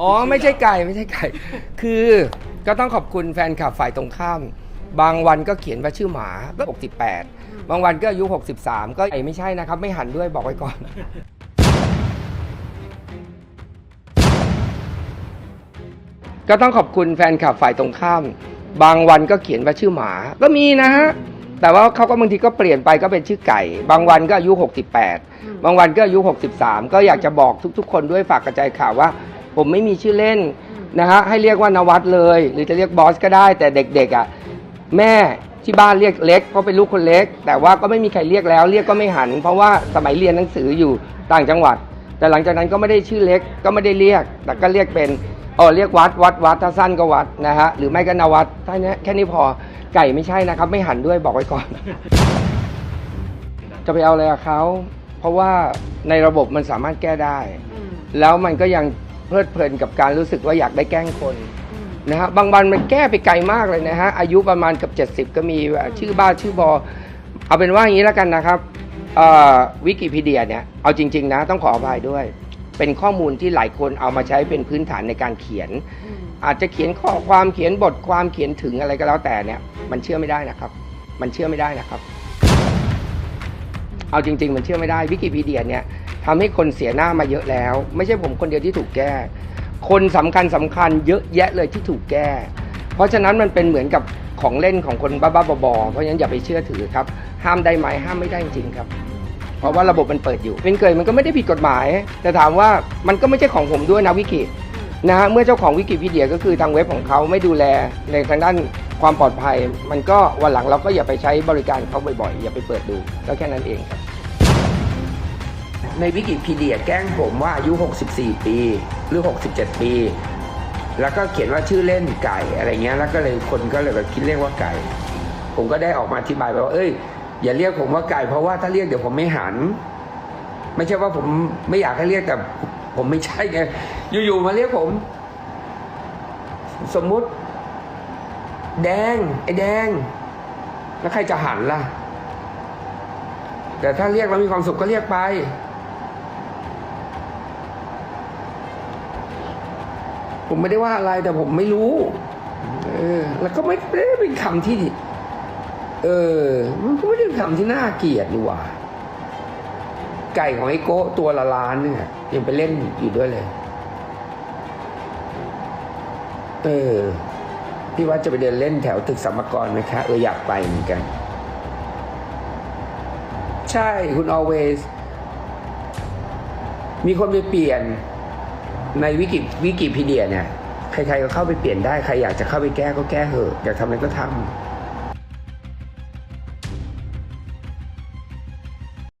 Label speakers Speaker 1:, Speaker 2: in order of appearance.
Speaker 1: อ๋อไม่ใช่ไก่ไม่ใช่ไก่ คือก็ต้องขอบคุณแฟนคลับฝ่ายตรงข้าม บางวันก็เขียนว่าชื่อหมาก็68 บางวันก็อายุ 63 ก็ไอ้ไม่ใช่นะครับ ไม่หันด้วยบอกไว้ก่อน ก็ต้องขอบคุณแฟนคลับฝ่ายตรงข้าม บางวันก็เขียนว่าชื่อหมาก็มีนะฮะแต่ว่าเขาก็บางทีก็เปลี่ยนไปก็เป็นชื่อไก่ บางวันก็อายุ 68 บางวันก็อายุ 63 ก็อยากจะบอกทุก ๆ คนด้วยฝากกระจายข่าวว่า ผมไม่มีชื่อเล่นนะฮะให้เรียกว่านวัดเลย หรือจะเรียกบอสก็ได้ แต่เด็กๆอะแม่ที่บ้านเรียกเล็กเพราะเป็นลูกคนเล็ก แต่ว่าก็ไม่มีใครเรียกแล้ว เรียกก็ไม่หัน เพราะว่าสมัยเรียนหนังสืออยู่ต่างจังหวัด แต่หลังจากนั้นก็ไม่ได้ชื่อเล็กก็ไม่ได้เรียก แต่ก็เรียกเป็นเออเรียกวัดวัดวัดถ้าสั้นก็วัดนะฮะหรือไม่ก็นวัดแค่นี้แค่นี้พอไก่ไม่ใช่นะครับ ไม่หันด้วยบอกไว้ก่อน จะไปเอาอะไรกับเขาเพราะว่าในระบบมันสามารถแก้ได้ แล้วมันก็ยัง เพลิดเพลินกับการรู้สึกว่าอยากได้แกล้งคนนะฮะบางวันมันแก้ไปไกลมากเลยนะฮะอายุประมาณเกับ 70 ก็มีแบบชื่อบ้านชื่อบอ เอาเป็นว่าอย่างนี้แล้วกันนะครับวิกิพีเดียเนี่ยเอาจริง ๆ นะต้องขออภัยด้วย เป็นข้อมูลที่หลายคนเอามาใช้เป็นพื้นฐานในการเขียน อาจจะเขียนข้อความเขียนบทความเขียนถึงอะไรก็แล้วแต่เนี่ยมันเชื่อไม่ได้นะครับ มันเชื่อไม่ได้นะครับ เอาจริง ๆ มันเชื่อไม่ได้วิกิพีเดียเนี่ย ทำให้คนเสียหน้ามาเยอะแล้ว ไม่ใช่ผมคนเดียวที่ถูกแก้ คนสำคัญสำคัญเยอะแยะเลยที่ถูกแก้ เพราะฉะนั้นมันเป็นเหมือนกับของเล่นของคนบ้าๆบอๆเพราะฉะนั้นอย่าไปเชื่อถือครับ ห้ามได้ไหมห้ามไม่ได้จริงๆครับ เพราะว่าระบบมันเปิดอยู่เป็นเกยมันก็ไม่ได้ผิดกฎหมาย แต่ถามว่ามันก็ไม่ใช่ของผมด้วยนะวิกินะฮะเมื่อเจ้าของวิกิพีเดียก็คือทางเว็บของเขาไม่ดูแลในทางด้านความปลอดภัย มันก็วันหลังเราก็อย่าไปใช้บริการเขาบ่อยๆ อย่าไปเปิดดูก็แค่นั้นเองครับ ในวิกิพีเดียแกล้งผมว่าอายุ 64 ปี หรือ 67 ปี แล้วก็เขียนว่าชื่อเล่นไก่อะไรเงี้ย แล้วก็เลยคนก็เลยแบบคิดเรียกว่าไก่ ผมก็ได้ออกมาอธิบายไปว่า เอ้ย อย่าเรียกผมว่าไก่เพราะว่าถ้าเรียกเดี๋ยวผมไม่หัน ไม่ใช่ว่าผมไม่อยากให้เรียกแต่ผมไม่ใช่ไง อยู่ๆมาเรียกผม สมมุติ แดง ไอ้แดง แล้วใครจะหันล่ะ แต่ถ้าเรียกแล้วมีความสุขก็เรียกไป ผมไม่ได้ว่าอะไรแต่ผมไม่รู้ เออ แล้วก็ไม่ได้เป็นคำที่ เออ มันก็ไม่ได้เป็นคำที่น่าเกลียดดีหว่าไก่ของไอโก้ตัวละล้านเนี่ยยังไปเล่นอยู่ด้วยเลย เออ พี่ว่าจะไปเดินเล่นแถวตึกสัมมกรไหมคะ เอออยากไปเหมือนกัน ใช่คุณ always มีคนไปเปลี่ยน ในวิกิวิกิพีเดียเนี่ยใครๆก็เข้าไปเปลี่ยนได้ ใครอยากจะเข้าไปแก้ก็แก้เหอะอยากทำอะไรก็ทำ